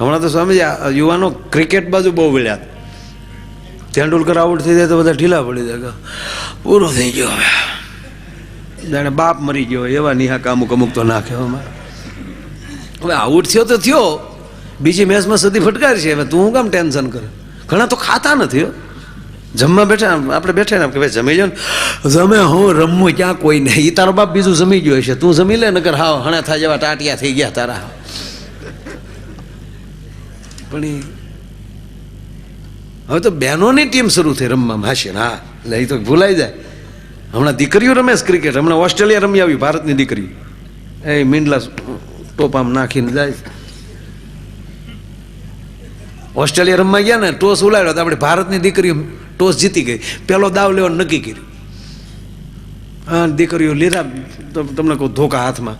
હમણાં તો સમજ્યા યુવાનો ક્રિકેટ બાજુ બહુ વળ્યા તેંડુલકર આઉટ થઈ જાય તો બધા ઢીલા પડી જાય. પૂરો થઈ ગયો હવે. જાણે બાપ મરી ગયો એવા નિહાક અમુક અમુક તો નાખે અમારે હવે આઉટ થયો તો થયો. બીજી મેચમાં સદી ફટકારી છે. હવે તું હું કામ ટેન્શન કરે? ઘણા તો ખાતા નથી. જમવા બેઠા, આપણે બેઠા ને કે ભાઈ જમી લો ને. જમે હું રમવું ક્યાં કોઈ નહીં. તારો બાપ બીજું જમી ગયો હશે. તું જમી લે, નકર હા હણા થાય જેવા ટાટિયા થઈ ગયા તારા. પણ એ હવે તો બહેનોની ટીમ શરૂ થઈ રમવામાં હશે હા એટલે એ તો ભૂલાઈ જાય. હમણાં દીકરીઓ રમે છે ક્રિકેટ હમણાં ઓસ્ટ્રેલિયા રમી આવી ભારતની દીકરી. એ મીંડલા ટોપામ નાખીને જાય ઓસ્ટ્રેલિયા રમવા ગયા ને, ટોસ ઉલાડ્યો તો આપણે ભારતની દીકરીઓ ટોસ જીતી ગઈ. પેલો દાવ લેવાનું નક્કી કર્યું. હા, દીકરીઓ લીધા. તમને કહું, ધોકા હાથમાં.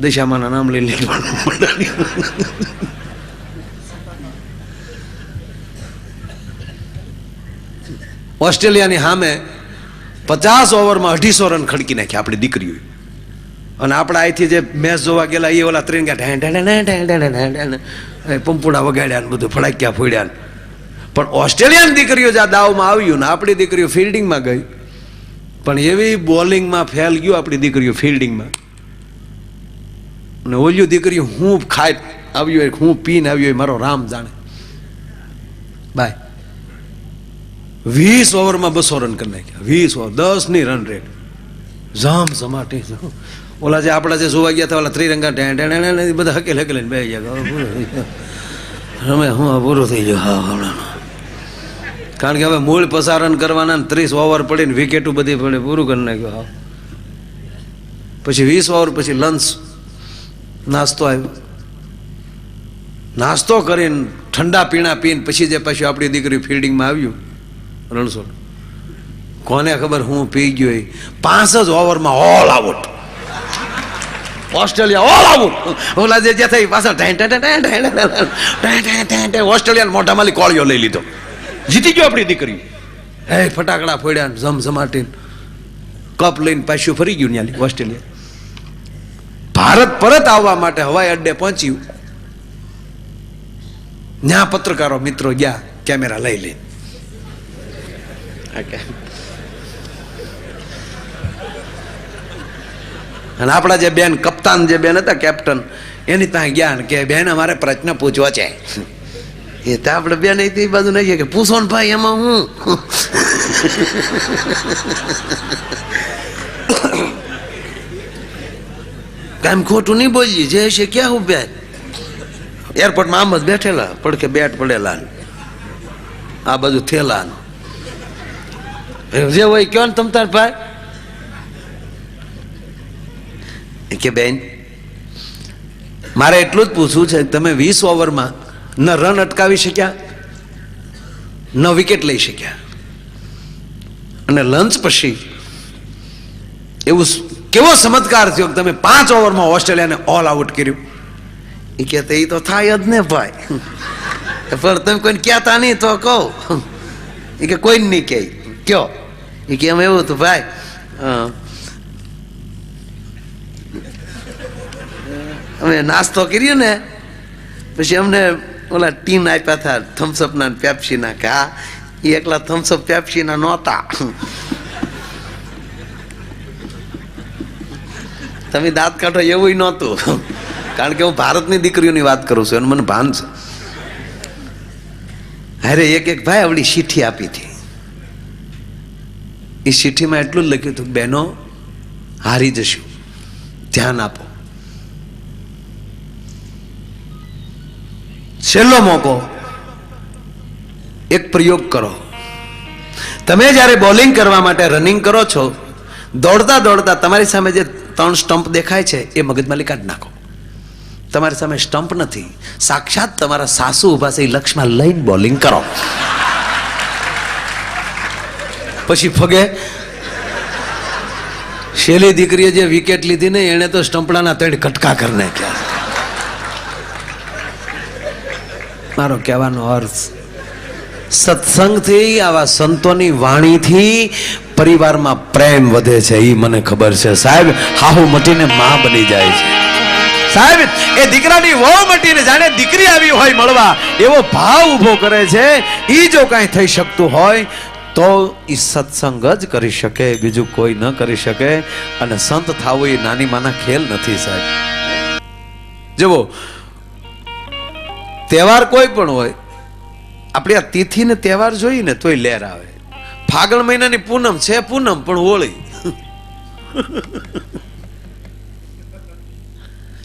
દિશામાના નામ લઈ લેવાનું. ઓસ્ટ્રેલિયાની સામે પચાસ ઓવરમાં અઢીસો રન ખડકી નાખ્યા આપણી દીકરીઓએ. અને આપણે અહીંથી જે મેચ જોવા ગયેલા, એ ઓલા ત્રણ ગયા પંપુડા વગાડ્યા ને બધું ફડાક્યા ફોડ્યા. પણ ઓસ્ટ્રેલિયાની દીકરીઓ જે આ દાવમાં આવ્યું ને, આપણી દીકરીઓ ફિલ્ડિંગમાં ગઈ. પણ એવી બોલિંગમાં ફેલ ગયું આપણી દીકરીઓ ફિલ્ડિંગમાં. અને ઓલ્યું દીકરીઓ, હું ખાઈ આવ્યું હું પીને આવ્યો મારો રામ જાણે. બાય. વીસ ઓવરમાં બસો રન કરી નાખ્યા. વીસ ઓવર દસની રન રેટ જામ સમાટી ઓલા જે આપણા જે જોવા ગયા હતા, ઓલા ત્રિરંગા ઢેણ ઢેણ બધા હકેલ હકેલ બે ગયા. રમે, હું પૂરું થઈ ગયો. હા કારણ કે હવે મૂળ પસારણ કરવાના ત્રીસ ઓવર પડીને વિકેટો બધી પડે, પૂરું કરી નાખ્યું. હા. પછી વીસ ઓવર, પછી લંચ નાસ્તો આવ્યો. નાસ્તો કરીને ઠંડા પીણા પીને પછી જે પાછું આપણી દીકરી ફિલ્ડિંગમાં આવ્યું. રણછોડ કોને ખબર હું પી ગયો પાંચ જ ઓવરમાં all out Australia all out ઓલા જે જે થઈ પાછા ઓસ્ટ્રેલિયા મોઢામાં કોળિયો લઈ લીધો જીતી ગયો આપણી દીકરી હે ફટાકડા ફોડ્યા ઝમ ઝમઝમાટીને કપ લઈને પાછું ફરી ગયું ન્યાલી ઓસ્ટ્રેલિયા ભારત પરત આવવા માટે હવાઈ અડ્ડે પહોંચ્યું ત્યાં પત્રકારો મિત્રો ગયા કેમેરા લઈ લઈને અને આપણા જે બેન, કપ્તાન જે બેન હતા, કેપ્ટન, એની ત્યાં ગયા કે, બેન અમારે પ્રશ્ન પૂછવો છે. એ તો આપણે બેન એ બાજુ નહીં કે, પૂછો ને ભાઈ, એમાં હું? કામ ખોટું નહીં બોલીએ. જે છે ક્યાં હું બેન? એરપોર્ટમાં આમ જ બેઠેલા પડકે બેટ પડેલા. આ બાજુ થેલા. જે હોય કયો ને તમ તાર ભાઈ? કે બેન, મારે એટલું જ પૂછવું છે, તમે વીસ ઓવરમાં ન રન અટકાવી શક્યા, ન વિકેટ લઈ શક્યા? અને લંચ પછી એવું કેવો ચમત્કાર થયો કે તમે પાંચ ઓવરમાં ઓસ્ટ્રેલિયાને ઓલ આઉટ કર્યું? એ કે એ તો થાય જ ને ભાઈ. પણ તમે કોઈને કહેતા નહીં તો કહો. એ કે કોઈને નહીં કહે. કયો? એ કે એમ એવું હતું? ભાઈ અમે નાસ્તો કર્યો ને, પછી અમને ઓલા ટીન આપ્યા હતા થમ્સઅપના પેપ્સીના કે આ એ એકલા થમ્સઅપ પેપ્સીના નહોતા. તમે દાંત કાઢો એવું નહોતું. કારણ કે હું ભારતની દીકરીઓની વાત કરું છું અને મને ભાન છે. અરે એક એક ભાઈ આવડી ચીઠી આપી હતી. એ ચીઠીમાં એટલું જ લખ્યું હતું, બહેનો, હારી જશું. ધ્યાન આપો. છેલ્લો મોકો. એક પ્રયોગ કરો. તમે જ્યારે બોલિંગ કરવા માટે રનિંગ કરો છો, દોડતા દોડતા તમારી સામે જે ત્રણ સ્ટમ્પ દેખાય છે, એ મગજમાલી કાઢી નાખો. તમારી સામે સ્ટમ્પ નથી. સાક્ષાત તમારા સાસુ ઊભા છે એ લક્ષમાં લઈને બોલિંગ કરો. પછી ફગે શેલી દીકરીએ જે વિકેટ લીધી ને એણે તો સ્ટમ્પડાના તેડ કટકા કરી નાખ્યા. મારો કહેવાનો અર્થ, સત્સંગથી, આવા સંતોની વાણીથી પરિવારમાં પ્રેમ વધે છે એ મને ખબર છે. સાહેબ, હાહુ મટીને મા બની જાય છે. સાહેબ, એ દીકરાની વહુ મટીને જાણે દીકરી આવી હોય મળવા, એવો ભાવ ઊભો કરે છે. એ જો કાંઈ થઈ શકતું હોય તો એ સત્સંગ જ કરી શકે, બીજું કોઈ ન કરી શકે. અને સંત થવું એ નાની માના ખેલ નથી સાહેબ. જુઓ, તહેવાર કોઈ પણ હોય, આપણે આ તિથિ ને તહેવાર જોઈએ ને તોય લેર આવે. ફાગણ મહિનાની પૂનમ છે પૂનમ, પણ હોળી.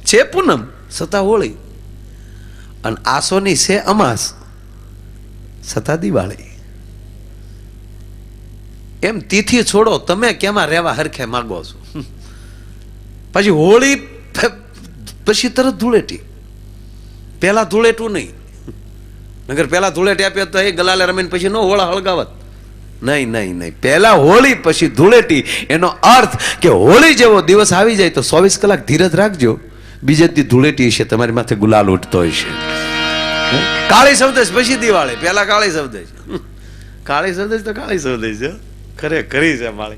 છે પૂનમ છતાં હોળી. અને આસોની છે અમાસ છતાં દિવાળી. એમ તિથિ છોડો, તમે કેમાં રહેવા હરખે માગો છો? પછી હોળી પછી તરત ધૂળેટી. પહેલાં ધૂળેટું નહીં. નગર પહેલાં ધૂળેટી આપીએ તો એ ગલાલે રમીને પછી ન હોળા હળગાવત. નહીં નહીં નહીં. પહેલા હોળી, પછી ધૂળેટી. એનો અર્થ કે હોળી જેવો દિવસ આવી જાય તો ચોવીસ કલાક ધીરજ રાખજો. બીજે દી ધૂળેટી છે, તમારી માથે ગુલાલ ઉઠતો હશે? કાળી સવદેશ, પછી દિવાળી. પહેલા કાળી સવદેશ. કાળી સવદેશ તો કાળી સૌદેશ છે. ખરે કરી છે માળી.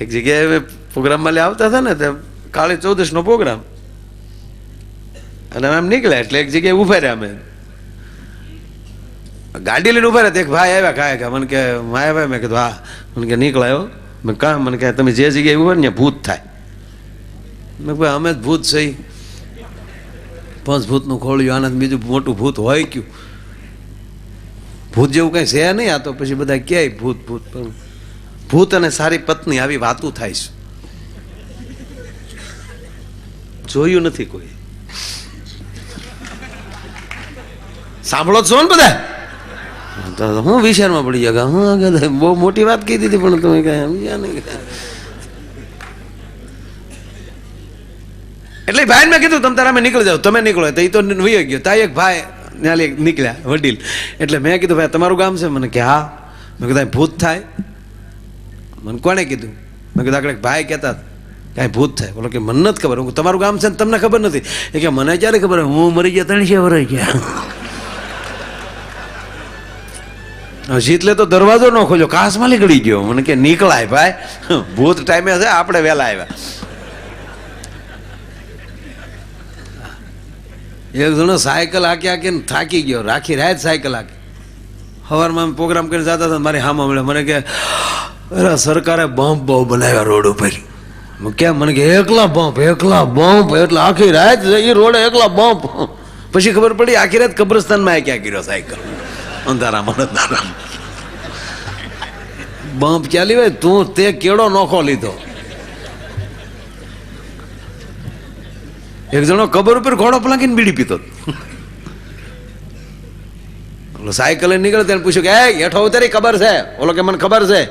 એક જગ્યાએ પ્રોગ્રામમાં લે આવતા હતા ને, તે કાળી ચૌદશ નો પ્રોગ્રામ. અને એમ નીકળ્યા એટલે એક જગ્યાએ ઊભા રહ્યા અમે. ગાડી લઈને ઊભા રહ્યા એક ભાઈ આવ્યા કાંઈ કે મને કે માયાભાઈ મેં કીધું, હા. મને કે, નીકળાયો. મેં કાં મને કે, તમે જે જગ્યાએ ઊભા ને ભૂત થાય. મેં ભાઈ અમે જ ભૂત છે પંચ ભૂતનું ખોળ્યું આનંદ બીજું મોટું ભૂત હોય કયું? ભૂત જેવું કંઈ છે નહીં, આ તો પછી બધા ક્યાંય ભૂત ભૂત, પણ ભૂત અને સારી પત્ની આવી વાતું થાય છે. જોયું નથી કોઈ. સાંભળો છો ને બધા? હું વિચારમાં પડી ગયા હું બહુ મોટી વાત કીધી હતી પણ તમે કઈ સમજ્યા નહીં. એટલે ભાઈ મેં કીધું, તમે તારા નીકળી જાઓ. તમે નીકળો તો એ તો વહી ગયો. તા એક ભાઈ ત્યાં નીકળ્યા, વડીલ. એટલે મેં કીધું, ભાઈ તમારું ગામ છે? મને કે, હા. મેં કીધું ભૂત થાય. મને કોણે કીધું? મેં કીધું, આગળ ભાઈ કહેતા કાંઈ ભૂત થાય. બોલો કે, મને નથી ખબર. હું તમારું ગામ છે ને તમને ખબર નથી. એ કે, મને ક્યારે ખબર? હું મરી ગયા ત્રણસે વરાઈ ગયા. જીતલે તો દરવાજો ન ખોલ્યો, કાસમાં નીકળી ગયો. મને કે, નીકળાય ભાઈ. ભૂત ટાઈમે છે, આપણે વહેલા આવ્યા. એક જણો સાયકલ હાકી હાકીને થાકી ગયો. રાખી રાત સાયકલ હાકી સવારમાં પ્રોગ્રામ કરીને જતા હતા, મારી હામાં મળે મને કે, અરે, સરકારે બમ્પ બહુ બનાવ્યા રોડ ઉપર. કેમ? મને કે, એકલા બમ્પ એકલા બમ્પ એટલે આખી રાત એ રોડે એકલા બમ્પ પછી ખબર પડી, આખી રાત કબ્રસ્તાનમાં ક્યાં કર્યો સાયકલ. અંધારામાં અંધારામાં. બમ્પ ચાલી હોય, તું તે કેળો નોખો લીધો. એક જણો કબર ઉપર ઘોડો પલાંકીને બીડી પીતો. ઓલો સાયકલ નીકળે તેને પૂછ્યું કે, એ, હેઠો ઉતારી ખબર છે. ઓલો કે, મને ખબર છે.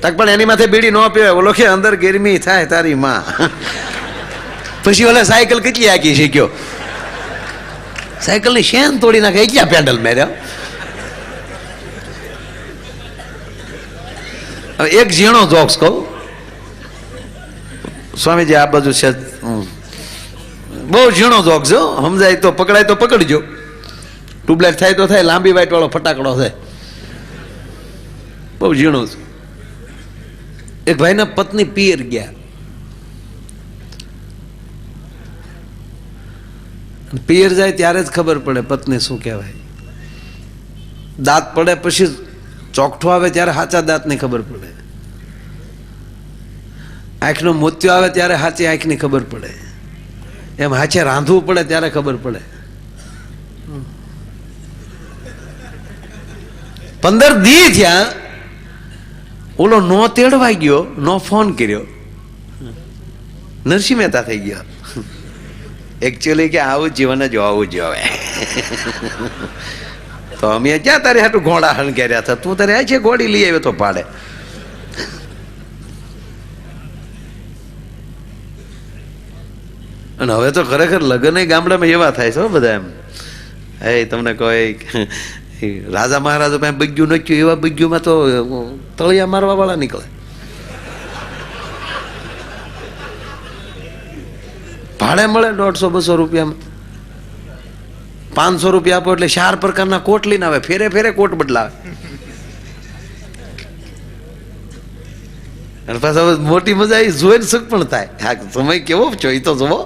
તક પણ એની માથે બીડી ન પીવે. ઓલો કે, અંદર ગરમી થાય તારી માં. પછી ઓલે સાયકલ કેટલી આકી શીખ્યો સાયકલની શેન તોડી નાખે? ક્યાં પેન્ડલ મેર્યા? એક ઝીણો જોક્સ કહું. સ્વામીજી, આ બાજુ છે. બહુ ઝીણો જોક્સ જો સમજાય તો પકડાય તો પકડજો. ટ્યુબલાઇટ થાય તો થાય, લાંબી વાઇટ વાળો ફટાકડો થાય બહુ ઝીણો એક ભાઈના પત્ની પિયર ગયા. પિયર જાય ત્યારે જ ખબર પડે પત્ની શું કહેવાય. દાંત પડે પછી ચોકઠો આવે ત્યારે સાચા દાંતની ખબર પડે. આંખનો મોતિયો આવે ત્યારે સાચી આંખની ખબર પડે. એમ હાચે રાંધવું પડે ત્યારે ખબર પડે. પંદર દી થયા, ઓલો નો તેડવાઈ ગયો, નો ફોન કર્યો. નરસિંહ મહેતા થઈ ગયો. એકચ્યુઅલી કે આવું જીવન જ હોવું જોઈએ તો અમે ક્યાં તારે હાટું ઘોડા હણગ્યા હતા, તું તારે આ છે ઘોડી લઈ આવ્યો તો પાડે અને હવે તો ખરેખર લગ્ન ગામડામાં એવા થાય છે બધા એમ. હે તમને કોઈ રાજા મહારાજા પાસે બગ્યું નચ્યું એવા બગ્યુંમાં તો તળિયા મારવા વાળા નીકળે. ભાડે મળે દોઢસો, બસો રૂપિયામાં. પાંચસો રૂપિયા આપો એટલે ચાર પ્રકારના કોટ લઈને આવે, ફેરે ફેરે કોટ બદલાવે. અને પાછા મોટી મજા આવી, જોઈને સુખ પણ થાય. હા, સમય કેવો? છો એ તો જુઓ.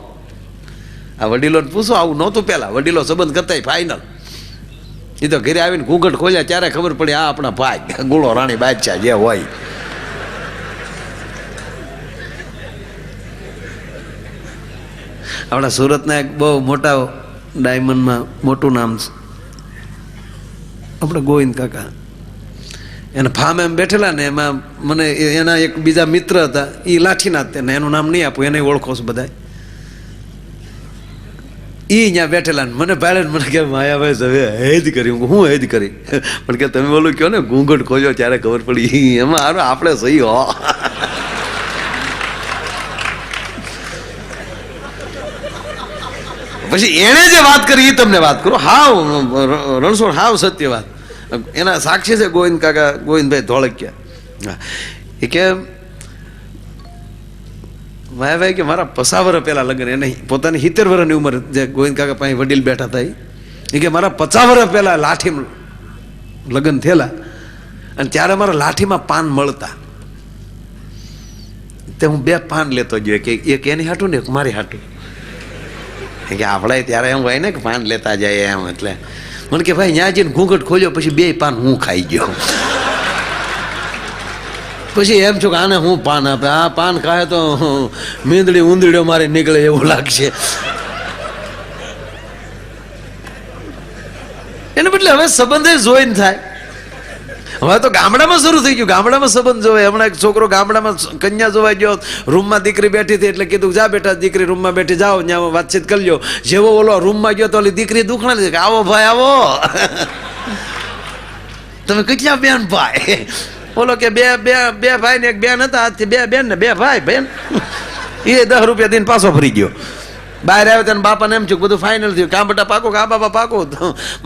આ વડીલોને પૂછો, આવું નહોતું પહેલાં. વડીલો સંબંધ કરતા ફાઇનલ એ તો ઘરે આવીને ઘૂંઘટ ખોલ્યા, ત્યારે ખબર પડી આ આપણા ભાઈ, ગુળો રાણી બાદશાહ જે હોય. આપણા સુરતના એક બહુ મોટા ડાયમંડમાં મોટું નામ છે. આપણે ગોવિંદ કાકા. એને ફાર્મ એમ બેઠેલા ને એમાં મને એના એક બીજા મિત્ર હતા એ લાઠીના જ ને એનું નામ નહીં આપું, એને ઓળખો છો બધા એ અહીંયા બેઠેલા મને ભાડે મને કે માયાભાઈ હવે હેદ કરી. હું હું હેદ કરી. પણ કે, તમે બોલું કહો ને, ઘૂંઘટ ખોજો, ત્યારે ખબર પડી. એમાં હારું આપણે સહી હો. પછી એણે જે વાત કરી એ તમને વાત કરો. હાવ, રણછોડ, હાવ સત્ય વાત. એના સાક્ષી છે ગોવિંદ કાકા, ગોવિંદભાઈ ધોળકિયા. એ કે માયાભાઈ કે મારા પસાવર પહેલા લગ્ન એને પોતાની સિત્તેર વર્ષની ઉંમર જે ગોવિંદ કાકા પાસે વડીલ બેઠા ઈ. એ કે મારા પચાવર પહેલા લાઠી લગ્ન થયેલા અને ત્યારે મારા લાઠીમાં પાન મળતા. તે હું બે પાન લેતો ગયો. કે એક એની હાટું ને એક મારી હાટું. કે આપણે ત્યારે એમ હોય ને કે પાન લેતા જાય એમ એટલે. મને કે ભાઈ ત્યાં જઈને ઘૂંઘટ ખોલ્યો, પછી બે પાન હું ખાઈ ગયો. પછી એમ છું કે આને હું પાન આપે? આ પાન ખાય તો મીંદડી ઊંદડીઓ મારે નીકળે એવું લાગશે. એને બદલે હવે સંબંધે જોઈને થાય. હવે તો ગામડામાં શરૂ થઈ ગયું. ગામડામાં સંબંધ જોવે હમણાં એક છોકરો ગામડામાં કન્યા જોવા ગયો. રૂમમાં દીકરી બેઠી હતી એટલે કીધું, જા બેટા, દીકરી રૂમમાં બેઠી, જાઓ, ત્યાં વાતચીત કરી લ્યો. જેવો ઓલો રૂમમાં ગયો તો ઓલી દીકરી દુખણા આવો ભાઈ, આવો. તમે કેટલા બેન ભાઈ? બોલો કે બે બે બે ભાઈ ને એક બેન હતા, આજથી બે બેન ને બે ભાઈ, બેન. એ દસ રૂપિયા દઈને પાછો ફરી ગયો. બહાર આવ્યો ત્યારે બાપાને એમ થયું બધું ફાઇનલ થયું. કાં બટા પાકો, કા બાપા પાકો.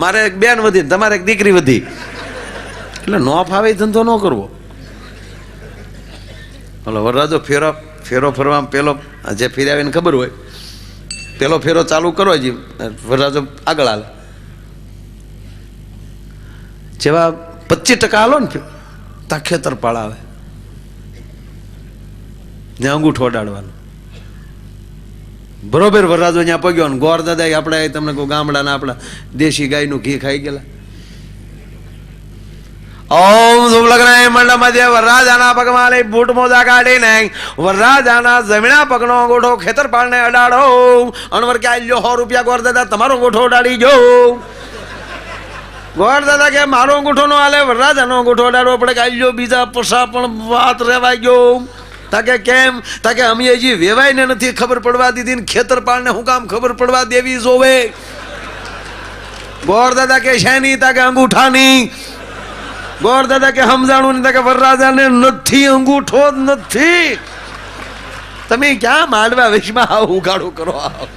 મારે એક બેન વધી તમારે એક દીકરી વધી. એટલે નો ફાવે ધંધો ન કરવો. ઓલો વરરાજો ફેરો ફેરો ફરવા પેલો જે ફેરાવીને ખબર હોય. પેલો ફેરો ચાલુ કરો જી વરરાજો આગળ હાલ. જેવા પચીસ ટકા હાલો ને ત્યાં ખેતર પાળાવે. ત્યાં અંગૂઠો અડાડવાનો. બરોબર વરરાજો અહીંયા પગ્યો ને ગોર દાદા આપણે તમને કહું ગામડાના આપણા દેશી ગાયનું ઘી ખાઈ ગયેલા. ઓમ શુભલગ્નાય મંડળમધ્ય વરરાજાના પગમાં લઈ બૂટ મોજા કાઢીને વરરાજાના જમીના પગનો અંગૂઠો ખેતર પાળને અડાડો. અણવર કે લ્યો સો રૂપિયા ગોર દાદા, તમારો અંગૂઠો ઉડાડી જો ગોર દાદા કે મારો અંગૂઠો નો હાલે, વરરાજાનો અંગૂઠો અડાડવો પડે કે બીજા પસા પણ વાત રેવાઈ ગયો. તાકે કેમ? તાકે અમે હજી વેવાઈને નથી ખબર પડવા દીધી ને ખેતર પાળને હું કામ ખબર પડવા દેવી જોવે. ગોર દાદા કે શેની? તાકે અંગૂઠાની. ગોર દાદા કે સમજાણું નહીં તાકે વરરાજાને નથી, અંગૂઠો જ નથી. તમે ક્યાં માંડવા વિશમાં આવું ઉગાડું કરો? આવો